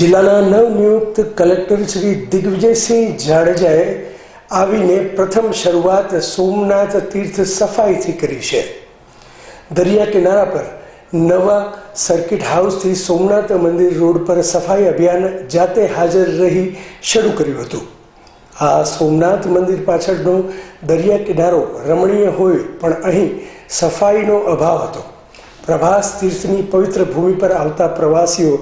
જિલ્લાના નવનિયુક્ત કલેક્ટર શ્રી દિગ્વિજયસિંહ જાડેજાએ આવીને પ્રથમ શરૂઆત સોમનાથ તીર્થ સફાઈથી કરી છે. દરિયા કિનારા પર નવા સર્કિટ હાઉસથી સોમનાથ મંદિર રોડ પર સફાઈ અભિયાન જાતે હાજર રહી શરૂ કર્યું હતું. આ સોમનાથ મંદિર પાછળનો દરિયા કિનારો રમણીય હોય પણ અહીં સફાઈનો અભાવ હતો. પ્રભાસ તીર્થની પવિત્ર ભૂમિ પર આવતા પ્રવાસીઓ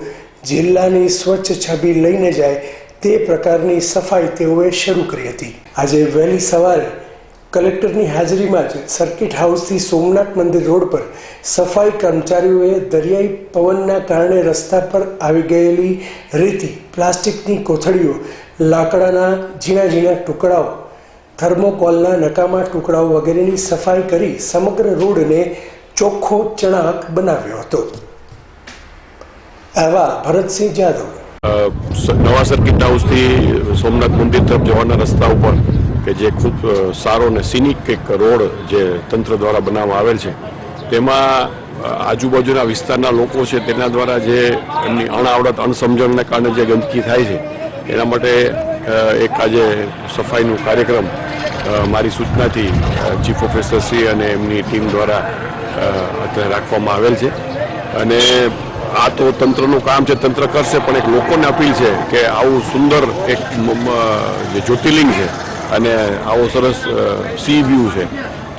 જિલ્લાની સ્વચ્છ છબી લઈને જાય તે પ્રકારની સફાઈ તેઓએ શરૂ કરી હતી. આજે વહેલી સવારે કલેક્ટરની હાજરીમાં જ સર્કિટ હાઉસથી સોમનાથ મંદિર રોડ પર સફાઈ કર્મચારીઓએ દરિયાઈ પવનના કારણે રસ્તા પર આવી ગયેલી રેતી, પ્લાસ્ટિકની કોથળીઓ, લાકડાના ઝીણા ઝીણા ટુકડાઓ, થર્મોકોલના નકામા ટુકડાઓ વગેરેની સફાઈ કરી સમગ્ર રોડને ચોખ્ખો ચણાક બનાવ્યો હતો. એવા ભરતસિંહ જાદવ. નવા સર્કિટ હાઉસથી સોમનાથ મંદિર તરફ જવાના રસ્તા ઉપર કે જે ખૂબ સારો ને સિનિક એક રોડ જે તંત્ર દ્વારા બનાવવામાં આવેલ છે, તેમાં આજુબાજુના વિસ્તારના લોકો છે તેના દ્વારા જે એમની અણાવડત અણસમજણને કારણે જે ગંદકી થાય છે, એના માટે એક આજે સફાઈનો કાર્યક્રમ મારી સૂચનાથી ચીફ ઓફિસરશ્રી અને એમની ટીમ દ્વારા રાખવામાં આવેલ છે. અને આ તો તંત્રનું કામ છે, તંત્ર કરશે, પણ એક લોકોને અપીલ છે કે આવું સુંદર એક જ્યોતિર્લિંગ છે અને આવો સરસ સી વ્યૂ છે.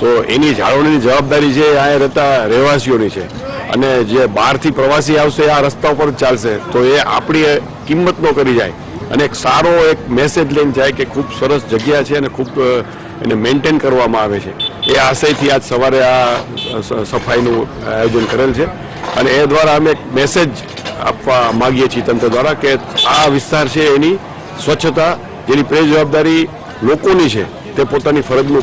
તો એની જાળવણીની જવાબદારી છે અહીંયા રહેતા રહેવાસીઓની છે. અને જે બહારથી પ્રવાસી આવશે આ રસ્તા ઉપર ચાલશે. તો એ આપણી કિંમત ન કરી જાય. અને એક સારો એક મેસેજ લઈને જાય કે ખૂબ સરસ જગ્યા છે અને ખૂબ એને મેન્ટેન કરવામાં આવે છે. એ આશયથી આજ સવારે આ સફાઈનું આયોજન કરેલ છે. અને એ દ્વારા અમે એક મેસેજ આપવા માગીએ છીએ તંત્ર દ્વારા કે આ વિસ્તાર છે એની સ્વચ્છતા, જેની પ્રે જવાબદારી લોકોની છે, તે પોતાની ફરજનું